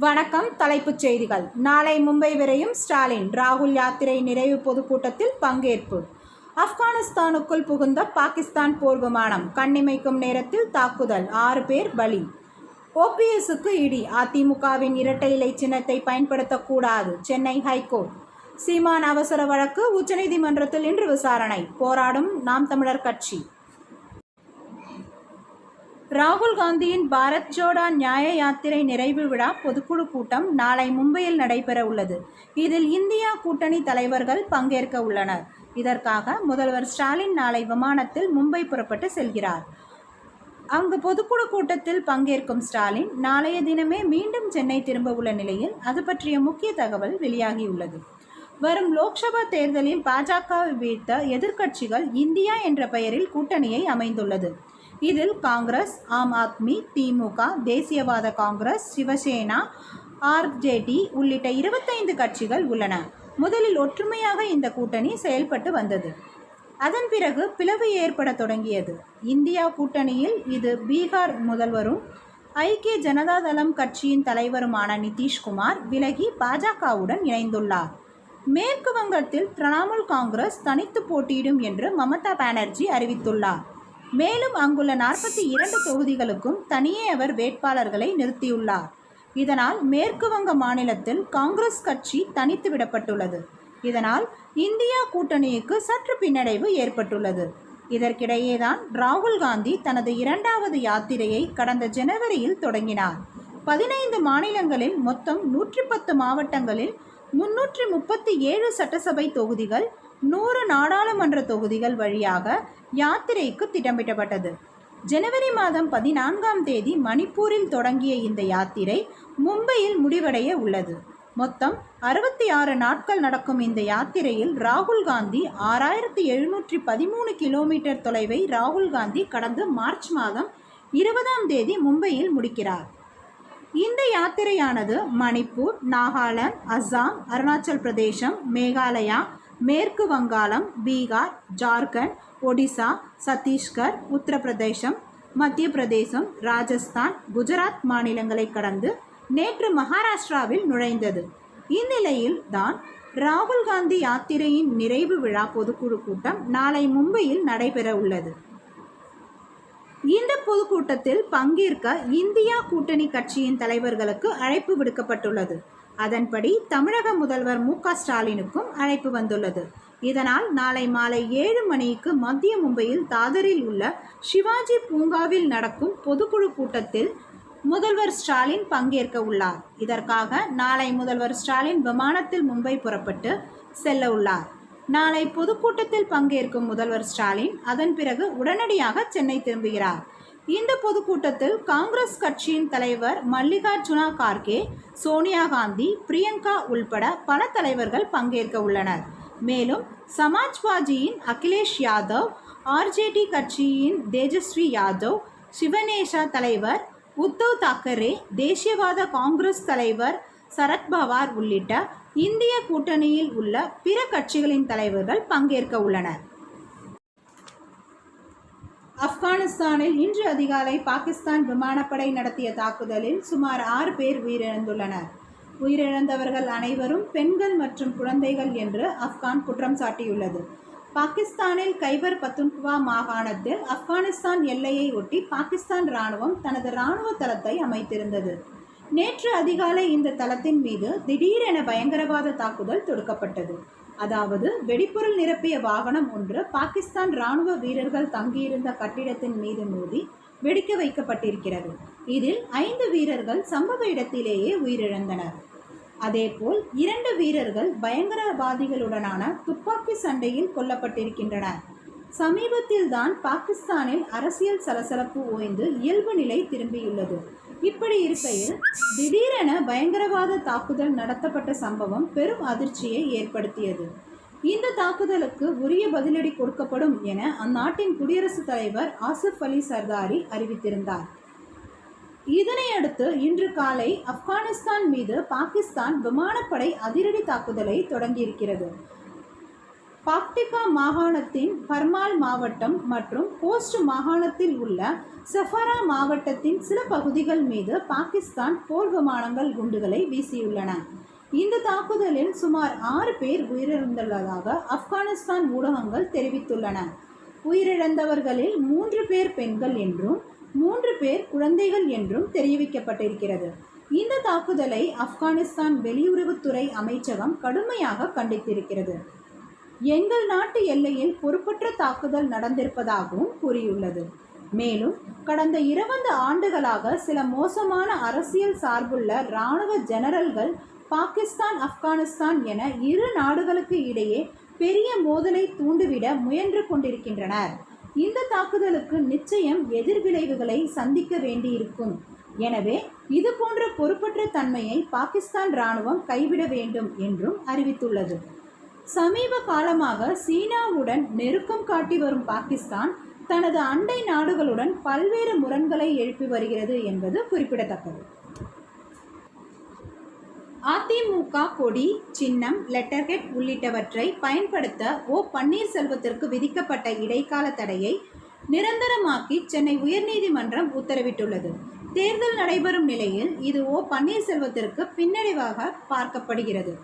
வணக்கம் தலைப்புச் செய்திகள். நாளை மும்பை விரையும் ஸ்டாலின் ராகுல் யாத்திரை நிறைவு பொதுக்கூட்டத்தில் பங்கேற்பு. ஆப்கானிஸ்தானுக்குள் புகுந்த பாகிஸ்தான் போர் விமானம் கண்ணிமைக்கும் நேரத்தில் தாக்குதல் ஆறு பேர் பலி. ஓபிஎஸ்க்கு இடி அதிமுகவின் இரட்டை இலை சின்னத்தை பயன்படுத்தக்கூடாது சென்னை ஹைகோர்ட். சீமான் அவசர வழக்கு உச்சநீதிமன்றத்தில் இன்று விசாரணை போராடும் நாம் தமிழர் கட்சி. ராகுல் காந்தியின் பாரத் ஜோடா நியாய யாத்திரை நிறைவு விழா பொதுக்குழு கூட்டம் நாளை மும்பையில் நடைபெற உள்ளது. இதில் இந்தியா கூட்டணி தலைவர்கள் பங்கேற்க உள்ளனர். இதற்காக முதல்வர் ஸ்டாலின் நாளை விமானத்தில் மும்பை புறப்பட்டு செல்கிறார். அங்கு பொதுக்குழு கூட்டத்தில் பங்கேற்கும் ஸ்டாலின் நாளைய தினமே மீண்டும் சென்னை திரும்ப உள்ள நிலையில் அது பற்றிய முக்கிய தகவல் வெளியாகியுள்ளது. வரும் லோக்சபா தேர்தலில் பாஜகவை வீழ்த்த எதிர்க்கட்சிகள் இந்தியா என்ற பெயரில் கூட்டணியை அமைந்துள்ளது. இதில் காங்கிரஸ் ஆம் ஆத்மி திமுக தேசியவாத காங்கிரஸ் சிவசேனா ஆர்ஜேடி உள்ளிட்ட இருபத்தைந்து கட்சிகள் உள்ளன. முதலில் ஒற்றுமையாக இந்த கூட்டணி செயல்பட்டு வந்தது. அதன் பிறகு பிளவு ஏற்பட தொடங்கியது. இந்தியா கூட்டணியில் இது பீகார் முதல்வரும் ஐக்கிய ஜனதா தளம் கட்சியின் தலைவருமான நிதிஷ்குமார் விலகி பாஜகவுடன் இணைந்துள்ளார். மேற்கு வங்கத்தில் திரிணாமுல் காங்கிரஸ் தனித்து போட்டியிடும் என்று மமதா பானர்ஜி அறிவித்துள்ளார். மேலும் அங்குள்ள நாற்பத்தி இரண்டு தொகுதிகளுக்கும் தனியே அவர் வேட்பாளர்களை நிறுத்தியுள்ளார். இதனால் மேற்கு வங்க மாநிலத்தில் காங்கிரஸ் கட்சி தனித்து விடப்பட்டுள்ளது. இதனால் இந்தியா கூட்டணிக்கு சற்று பின்னடைவு ஏற்பட்டுள்ளது. இதற்கிடையேதான் ராகுல் காந்தி தனது இரண்டாவது யாத்திரையை கடந்த ஜனவரியில் தொடங்கினார். பதினைந்து மாநிலங்களில் மொத்தம் நூற்றி பத்து மாவட்டங்களில் முன்னூற்றி முப்பத்தி ஏழு சட்டசபை தொகுதிகள் நூறு நாடாளுமன்ற தொகுதிகள் வழியாக யாத்திரைக்கு திட்டமிட்டப்பட்டது ஜனவரி மாதம் பதினான்காம் தேதி மணிப்பூரில் தொடங்கிய இந்த யாத்திரை மும்பையில் முடிவடைய உள்ளது. மொத்தம் அறுபத்தி ஆறு நாட்கள் நடக்கும் இந்த யாத்திரையில் ராகுல் காந்தி ஆறாயிரத்தி எழுநூற்றி பதிமூணு கிலோமீட்டர் தொலைவை ராகுல் காந்தி கடந்த மார்ச் மாதம் இருபதாம் தேதி மும்பையில் முடிக்கிறார். இந்த யாத்திரையானது மணிப்பூர் நாகாலாந்து அஸ்ஸாம் அருணாச்சல் பிரதேசம் மேகாலயா மேற்கு வங்காளம் பீகார் ஜார்க்கண்ட் ஒடிசா சத்தீஸ்கர் உத்தரப்பிரதேசம் மத்திய பிரதேசம் ராஜஸ்தான் குஜராத் மாநிலங்களை கடந்து நேற்று மகாராஷ்டிராவில் நுழைந்தது. இந்நிலையில் தான் ராகுல் காந்தி யாத்திரையின் நிறைவு விழா பொதுக்குழு கூட்டம் நாளை மும்பையில் நடைபெற உள்ளது. இந்த பொதுக்கூட்டத்தில் பங்கேற்க இந்தியா கூட்டணி கட்சியின் தலைவர்களுக்கு அழைப்பு விடுக்கப்பட்டுள்ளது. அதன்படி தமிழக முதல்வர் மு க ஸ்டாலினுக்கும் அழைப்பு வந்துள்ளது. இதனால் நாளை மாலை ஏழு மணிக்கு மத்திய மும்பையில் தாதரில் உள்ள சிவாஜி பூங்காவில் நடக்கும் பொதுக்குழு கூட்டத்தில் முதல்வர் ஸ்டாலின் பங்கேற்க உள்ளார். இதற்காக நாளை முதல்வர் ஸ்டாலின் விமானத்தில் மும்பை புறப்பட்டு செல்ல உள்ளார். நாளை பொதுக்கூட்டத்தில் பங்கேற்கும் முதல்வர் ஸ்டாலின் அதன் பிறகு உடனடியாக சென்னை திரும்புகிறார். இந்த பொதுக்கூட்டத்தில் காங்கிரஸ் கட்சியின் தலைவர் மல்லிகார்ஜுனா கார்கே சோனியா காந்தி பிரியங்கா உள்பட பல தலைவர்கள் பங்கேற்க உள்ளனர். மேலும் சமாஜ்வாதியின் அகிலேஷ் யாதவ் ஆர்ஜேடி கட்சியின் தேஜஸ்வி யாதவ் சிவனேஷா தலைவர் உத்தவ் தாக்கரே தேசியவாத காங்கிரஸ் தலைவர் சரத்பவார் உள்ளிட்ட இந்திய கூட்டணியில் உள்ள பிற கட்சிகளின் தலைவர்கள் பங்கேற்க உள்ளனர். ஆப்கானிஸ்தானில் இன்று அதிகாலை பாகிஸ்தான் விமானப்படை நடத்திய தாக்குதலில் சுமார் ஆறு பேர் உயிரிழந்துள்ளனர். உயிரிழந்தவர்கள் அனைவரும் பெண்கள் மற்றும் குழந்தைகள் என்று ஆப்கான் குற்றம் சாட்டியுள்ளது. பாகிஸ்தானில் கைபர் பத்துன்குவா மாகாணத்தில் ஆப்கானிஸ்தான் எல்லையை ஒட்டி பாகிஸ்தான் ராணுவம் தனது ராணுவ தளத்தை அமைத்திருந்தது. நேற்று அதிகாலை இந்த தளத்தின் மீது திடீரென பயங்கரவாத தாக்குதல் தொடுக்கப்பட்டது. அதாவது வெடிப்பொருள் நிரப்பிய வாகனம் ஒன்று பாகிஸ்தான் ராணுவ வீரர்கள் தங்கியிருந்த கட்டிடத்தின் மீது மோதி வெடிக்க வைக்கப்பட்டிருக்கிறது. இதில் ஐந்து வீரர்கள் சம்பவ இடத்திலேயே உயிரிழந்தனர். அதேபோல் இரண்டு வீரர்கள் பயங்கரவாதிகளுடனான துப்பாக்கி சண்டையில் கொல்லப்பட்டிருக்கின்றனர். சமீபத்தில்தான் பாகிஸ்தானில் அரசியல் சலசலப்பு ஓய்ந்து இயல்பு நிலை திரும்பியுள்ளது. இப்படி இருக்கையில் திடீரென பயங்கரவாத தாக்குதல் நடத்தப்பட்ட சம்பவம் பெரும் அதிர்ச்சியை ஏற்படுத்தியது. இந்த தாக்குதலுக்கு உரிய பதிலடி கொடுக்கப்படும் என அந்நாட்டின் குடியரசுத் தலைவர் ஆசிப் அலி சர்தாரி அறிவித்திருந்தார். இதனையடுத்து இன்று காலை ஆப்கானிஸ்தான் மீது பாகிஸ்தான் விமானப்படை அதிரடி தாக்குதலை தொடங்கியிருக்கிறது. பாக்டிகா மாகாணத்தின் பர்மால் மாவட்டம் மற்றும் போஸ்ட் மாகாணத்தில் உள்ள சஃபரா மாவட்டத்தின் சில பகுதிகள் மீது பாகிஸ்தான் போர் விமானங்கள் குண்டுகளை வீசியுள்ளன. இந்த தாக்குதலில் சுமார் ஆறு பேர் உயிரிழந்துள்ளதாக ஆப்கானிஸ்தான் ஊடகங்கள் தெரிவித்துள்ளன. உயிரிழந்தவர்களில் மூன்று பேர் பெண்கள் என்றும் மூன்று பேர் குழந்தைகள் என்றும் தெரிவிக்கப்பட்டிருக்கிறது. இந்த தாக்குதலை ஆப்கானிஸ்தான் வெளியுறவுத்துறை அமைச்சகம் கடுமையாக கண்டித்திருக்கிறது. எங்கள் நாட்டு எல்லையில் பொறுப்பற்ற தாக்குதல் நடந்திருப்பதாகவும் கூறியுள்ளது. மேலும் கடந்த இருபது ஆண்டுகளாக சில மோசமான அரசியல் சார்புள்ள இராணுவ ஜெனரல்கள் பாகிஸ்தான் ஆப்கானிஸ்தான் என இரு நாடுகளுக்கு இடையே பெரிய மோதலை தூண்டிவிட முயன்று கொண்டிருக்கின்றனர். இந்த தாக்குதலுக்கு நிச்சயம் எதிர்விளைவுகளை சந்திக்க வேண்டியிருக்கும். எனவே இது போன்ற பொறுப்பற்ற தன்மையை பாகிஸ்தான் இராணுவம் கைவிட வேண்டும் என்றும் அறிவித்துள்ளது. சமீப காலமாக சீனாவுடன் நெருக்கம் காட்டி வரும் பாகிஸ்தான் தனது அண்டை நாடுகளுடன் பல்வேறு முரண்களை எழுப்பி வருகிறது என்பது குறிப்பிடத்தக்கது. அதிமுக கொடி சின்னம் லெட்டர்ஹெட் உள்ளிட்டவற்றை பயன்படுத்த ஓ பன்னீர்செல்வத்திற்கு விதிக்கப்பட்ட இடைக்கால தடையை நிரந்தரமாக்கி சென்னை உயர்நீதிமன்றம் உத்தரவிட்டுள்ளது. தேர்தல் நடைபெறும் நிலையில் இது ஓ பன்னீர்செல்வத்திற்கு பின்னடைவாக பார்க்கப்படுகிறது.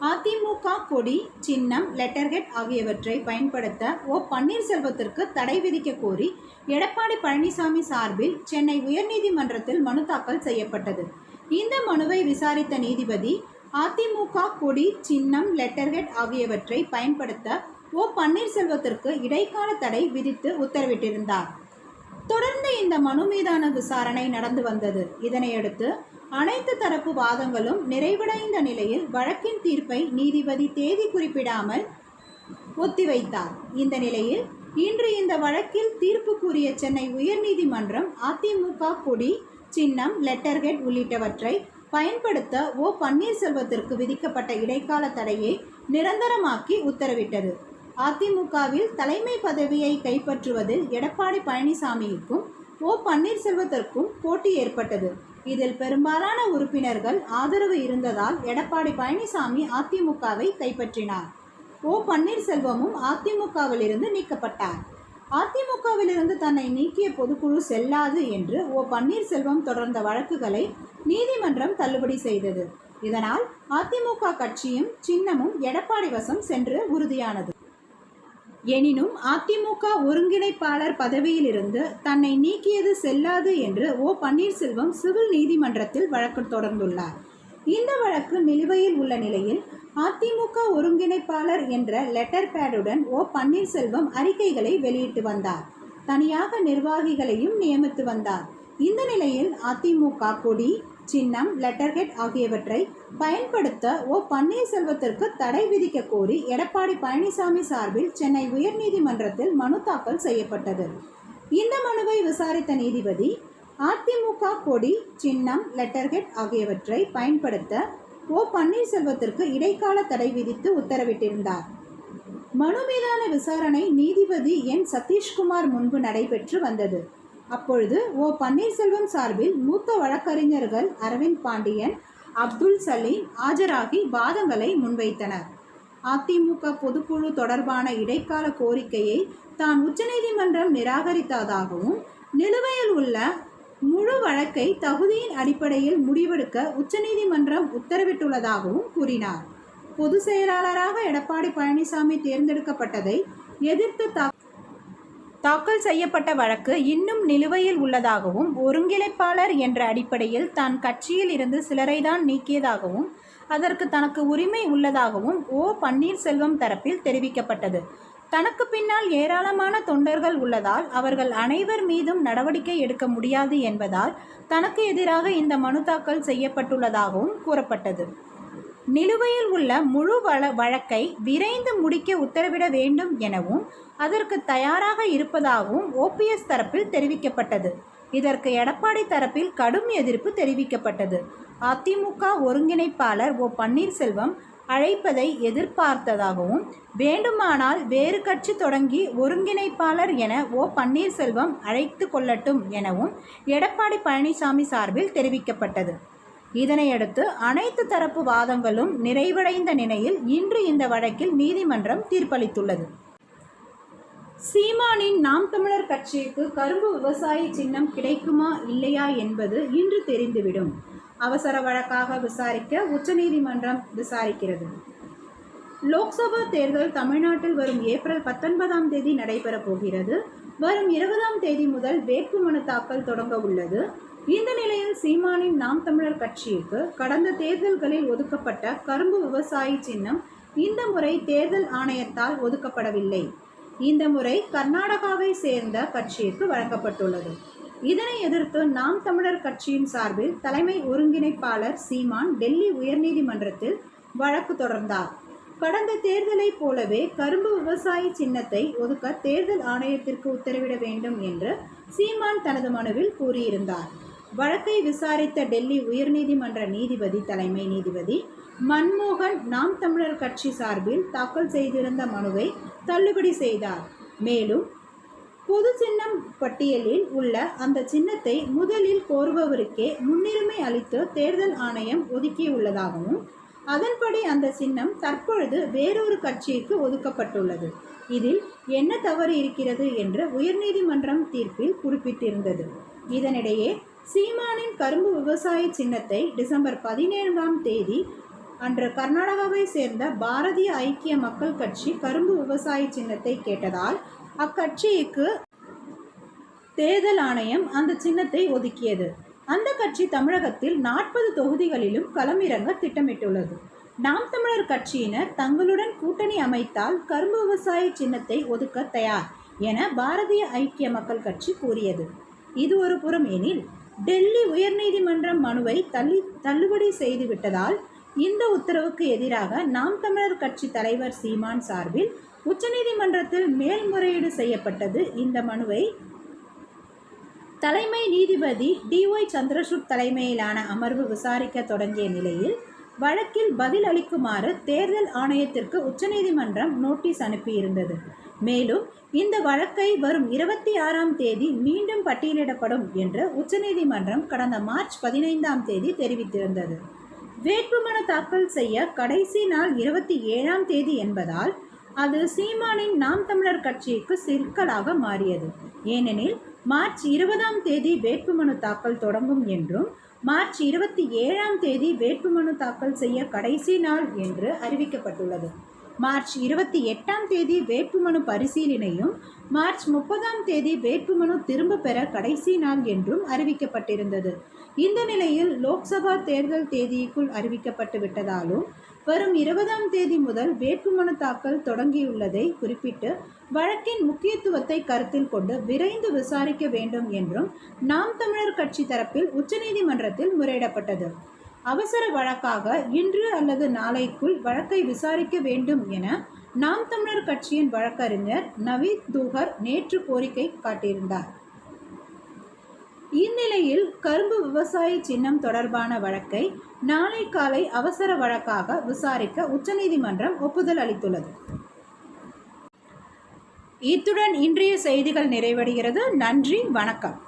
அதிமுக கொடி சின்னம் லெட்டர்ஹெட் ஆகியவற்றை பயன்படுத்த ஓ. பன்னீர்செல்வத்திற்கு தடை விதிக்க கோரி எடப்பாடி பழனிசாமி சார்பில் சென்னை உயர்நீதிமன்றத்தில் மனு தாக்கல் செய்யப்பட்டது. இந்த மனுவை விசாரித்த நீதிபதி அதிமுக கொடி சின்னம் லெட்டர்ஹெட் ஆகியவற்றை பயன்படுத்த ஓ. பன்னீர்செல்வத்திற்கு இடைக்கால தடை விதித்து உத்தரவிட்டிருந்தார். தொடர்ந்து இந்த மனு மீதான விசாரணை நடந்து வந்தது. இதனையடுத்து அனைத்து தரப்பு வாதங்களும் நிறைவடைந்த நிலையில் வழக்கின் தீர்ப்பை நீதிபதி தேதி குறிப்பிடாமல் ஒத்திவைத்தார். இந்த நிலையில் இன்று இந்த வழக்கில் தீர்ப்பு கூறிய சென்னை உயர்நீதிமன்றம் அதிமுக கொடி சின்னம் லெட்டர்கெட் உள்ளிட்டவற்றை பயன்படுத்த ஓ பன்னீர்செல்வத்திற்கு விதிக்கப்பட்ட இடைக்கால தடையை நிரந்தரமாக்கி உத்தரவிட்டது. அதிமுகவில் தலைமை பதவியை கைப்பற்றுவதில் எடப்பாடி பழனிசாமிக்கும் ஓ பன்னீர்செல்வத்திற்கும் போட்டி ஏற்பட்டது. இதில் பெரும்பாலான உறுப்பினர்கள் ஆதரவு இருந்ததால் எடப்பாடி பழனிசாமி அதிமுகவை கைப்பற்றினார். ஓ பன்னீர்செல்வமும் அதிமுகவிலிருந்து நீக்கப்பட்டார். அதிமுகவிலிருந்து தன்னை நீக்கிய பொதுக்குழு செல்லாது என்று ஓ பன்னீர்செல்வம் தொடர்ந்த வழக்குகளை நீதிமன்றம் தள்ளுபடி செய்தது. இதனால் அதிமுக கட்சியும் சின்னமும் எடப்பாடி வசம் சென்று உறுதியானது. எனினும் அதிமுக ஒருங்கிணைப்பாளர் பதவியிலிருந்து தன்னை நீக்கியது செல்லாது என்று ஓ பன்னீர்செல்வம் சிவில் நீதிமன்றத்தில் வழக்கு தொடர்ந்துள்ளார். இந்த வழக்கு நிலுவையில் உள்ள நிலையில் அதிமுக ஒருங்கிணைப்பாளர் என்ற லெட்டர் பேடுடன் ஓ பன்னீர்செல்வம் அறிக்கைகளை வெளியிட்டு வந்தார். தனியாக நிர்வாகிகளையும் நியமித்து வந்தார். இந்த நிலையில் அதிமுக கொடி சின்னம் லெட்டர்ஹெட் ஆகியவற்றை பயன்படுத்த ஓ பன்னீர்செல்வத்திற்கு தடை விதிக்க கோரி எடப்பாடி பழனிசாமி சார்பில் சென்னை உயர்நீதிமன்றத்தில் மனு தாக்கல் செய்யப்பட்டது. இந்த மனுவை விசாரித்த நீதிபதி அதிமுக கொடி சின்னம் லெட்டர்ஹெட் ஆகியவற்றை பயன்படுத்த ஓ பன்னீர்செல்வத்திற்கு இடைக்கால தடை விதித்து உத்தரவிட்டிருந்தார். மனு மீதான விசாரணை நீதிபதி என். சதீஷ்குமார் முன்பு நடைபெற்று வந்தது. அப்பொழுது ஓ பன்னீர்செல்வம் சார்பில் மூத்த வழக்கறிஞர்கள் அரவிந்த் பாண்டியன் அப்துல் சலீம் ஆஜராகி வாதங்களை முன்வைத்தனர். அதிமுக பொதுக்குழு தொடர்பான இடைக்கால கோரிக்கையை தான் உச்சநீதிமன்றம் நிராகரித்ததாகவும் நிலுவையில் உள்ள முழு வழக்கை தகுதியின் அடிப்படையில் முடிவெடுக்க உச்சநீதிமன்றம் உத்தரவிட்டுள்ளதாகவும் கூறினார். பொதுச் செயலாளராக எடப்பாடி பழனிசாமி தேர்ந்தெடுக்கப்பட்டதை எதிர்த்து த தாக்கல் செய்யப்பட்ட வழக்கு இன்னும் நிலுவையில் உள்ளதாகவும் ஒருங்கிணைப்பாளர் என்ற அடிப்படையில் தான் கட்சியில் இருந்து சிலரை தான் நீக்கியதாகவும் அதற்கு தனக்கு உரிமை உள்ளதாகவும் ஓ. பன்னீர்செல்வம் தரப்பில் தெரிவிக்கப்பட்டது. தனக்கு பின்னால் ஏராளமான தொண்டர்கள் உள்ளதால் அவர்கள் அனைவர் மீதும் நடவடிக்கை எடுக்க முடியாது என்பதால் தனக்கு எதிராக இந்த மனு தாக்கல் செய்யப்பட்டுள்ளதாகவும் கூறப்பட்டது. நிலுவையில் உள்ள முழு வழ வழக்கை விரைந்து முடிக்க உத்தரவிட வேண்டும் எனவும் அதற்கு தயாராக இருப்பதாகவும் ஓபிஎஸ் தரப்பில் தெரிவிக்கப்பட்டது. இதற்கு எடப்பாடி தரப்பில் கடும் எதிர்ப்பு தெரிவிக்கப்பட்டது. அதிமுக ஒருங்கிணைப்பாளர் ஓ பன்னீர்செல்வம் அழைப்பதை எதிர்பார்த்ததாகவும் வேண்டுமானால் வேறு கட்சி தொடங்கி ஒருங்கிணைப்பாளர் என ஓ பன்னீர்செல்வம் அழைத்து கொள்ளட்டும் எனவும் எடப்பாடி பழனிசாமி சார்பில் தெரிவிக்கப்பட்டது. இதனையடுத்து அனைத்து தரப்பு வாதங்களும் நிறைவடைந்த நிலையில் இன்று இந்த வழக்கில் நீதிமன்றம் தீர்ப்பளித்துள்ளது. சீமானின் நாம் தமிழர் கட்சிக்கு கரும்பு விவசாய சின்னம் கிடைக்குமா இல்லையா என்பது இன்று தெரிந்துவிடும். அவசர வழக்காக விசாரிக்க உச்சநீதிமன்றம் விசாரிக்கிறது. லோக்சபா தேர்தல் தமிழ்நாட்டில் வரும் ஏப்ரல் பத்தொன்பதாம் தேதி நடைபெறப் போகிறது. வரும் இருபதாம் தேதி முதல் வேட்புமனு தாக்கல் தொடங்க உள்ளது. இந்த நிலையில் சீமானின் நாம் தமிழர் கட்சிக்கு கடந்த தேர்தல்களில் ஒதுக்கப்பட்ட கரும்பு விவசாயி சின்னம் இந்த முறை தேர்தல் ஆணையத்தால் ஒதுக்கப்படவில்லை. இந்த முறை கர்நாடகாவை சேர்ந்த கட்சிக்கு வழங்கப்பட்டுள்ளது. இதனை எதிர்த்து நாம் தமிழர் கட்சியின் சார்பில் தலைமை ஒருங்கிணைப்பாளர் சீமான் டெல்லி உயர்நீதிமன்றத்தில் வழக்கு தொடர்ந்தார். கடந்த தேர்தலைப் போலவே கரும்பு விவசாயி சின்னத்தை ஒதுக்க தேர்தல் ஆணையத்திற்கு உத்தரவிட வேண்டும் என்று சீமான் தனது மனுவில் கூறியிருந்தார். வழக்கை விசாரித்த டெல்லி உயர்நீதிமன்ற நீதிபதி தலைமை நீதிபதி மன்மோகன் நாம் தமிழர் கட்சி சார்பில் தாக்கல் செய்திருந்த மனுவை தள்ளுபடி செய்தார். மேலும் பொது சின்னம் பட்டியலில் உள்ள அந்த சின்னத்தை முதலில் கோருபவருக்கே முன்னுரிமை அளித்து தேர்தல் ஆணையம் ஒதுக்கியுள்ளதாகவும் அதன்படி அந்த சின்னம் தற்பொழுது வேறொரு கட்சிக்கு ஒதுக்கப்பட்டுள்ளது. இதில் என்ன தவறு இருக்கிறது என்று உயர்நீதிமன்றம் தீர்ப்பில் குறிப்பிட்டிருந்தது. இதனிடையே சீமானின் கரும்பு விவசாய சின்னத்தை டிசம்பர் பதினேழாம் தேதி அன்று கர்நாடகாவை சேர்ந்த பாரதிய ஐக்கிய மக்கள் கட்சி கரும்பு விவசாய சின்னத்தை கேட்டதால் அக்கட்சிக்கு தேர்தல் ஆணையம் அந்த சின்னத்தை ஒதுக்கியது. அந்த கட்சி தமிழகத்தில் நாற்பது தொகுதிகளிலும் களமிறங்க திட்டமிட்டுள்ளது. நாம் தமிழர் கட்சியினர் தங்களுடன் கூட்டணி அமைத்தால் கரும்பு விவசாய சின்னத்தை ஒதுக்க தயார் என பாரதிய ஐக்கிய மக்கள் கட்சி கூறியது. இது ஒரு புறம் எனில் டெல்லி உயர்நீதிமன்றம் மனுவை தள்ளி தள்ளுபடி செய்துவிட்டதால் இந்த உத்தரவுக்கு எதிராக நாம் தமிழர் கட்சி தலைவர் சீமான் சார்பில் உச்சநீதிமன்றத்தில் மேல்முறையீடு செய்யப்பட்டது. இந்த மனுவை தலைமை நீதிபதி டிஒய் சந்திரசூட் தலைமையிலான அமர்வு விசாரிக்க தொடங்கிய நிலையில் வழக்கில் பதில் அளிக்குமாறு தேர்தல் ஆணையத்திற்கு உச்சநீதிமன்றம் நோட்டீஸ் அனுப்பியிருந்தது. மேலும் இந்த வழக்கை வரும் இருபத்தி ஆறாம் தேதி மீண்டும் பட்டியலிடப்படும் என்று உச்சநீதிமன்றம் கடந்த மார்ச் பதினைந்தாம் தேதி தெரிவித்திருந்தது. வேட்புமனு தாக்கல் செய்ய கடைசி நாள் இருபத்தி ஏழாம் தேதி என்பதால் அது சீமானின் நாம் தமிழர் கட்சிக்கு சிக்கலாக மாறியது. ஏனெனில் மார்ச் இருபதாம் தேதி வேட்புமனு தாக்கல் தொடங்கும் என்றும் மார்ச் இருபத்தி ஏழாம் தேதி வேட்புமனு தாக்கல் செய்ய கடைசி நாள் என்று அறிவிக்கப்பட்டுள்ளது. மார்ச் இருபத்தி எட்டாம் தேதி வேட்புமனு பரிசீலனையும் மார்ச் முப்பதாம் தேதி வேட்புமனு திரும்ப பெற கடைசி நாள் என்றும் அறிவிக்கப்பட்டிருந்தது. இந்த நிலையில் லோக்சபா தேர்தல் தேதிக்குள் அறிவிக்கப்பட்டு விட்டதாலும் வரும் இருபதாம் தேதி முதல் வேட்புமனு தாக்கல் தொடங்கியுள்ளதை குறிப்பிட்டு வழக்கின் முக்கியத்துவத்தை கருத்தில் கொண்டு விரைந்து விசாரிக்க வேண்டும் என்றும் நாம் தமிழர் கட்சி தரப்பில் உச்சநீதிமன்றத்தில் முறையிடப்பட்டது. அவசர வழக்காக இன்று அல்லது நாளைக்குள் வழக்கை விசாரிக்க வேண்டும் என நாம் தமிழர் கட்சியின் வழக்கறிஞர் நவீத் தூகர் நேற்று கோரிக்கை காட்டியிருந்தார். இந்நிலையில் கரும்பு விவசாய சின்னம் தொடர்பான வழக்கை நாளை காலை அவசர வழக்காக விசாரிக்க உச்சநீதிமன்றம் ஒப்புதல் அளித்துள்ளது. இத்துடன் இன்றைய செய்திகள் நிறைவடைகிறது. நன்றி. வணக்கம்.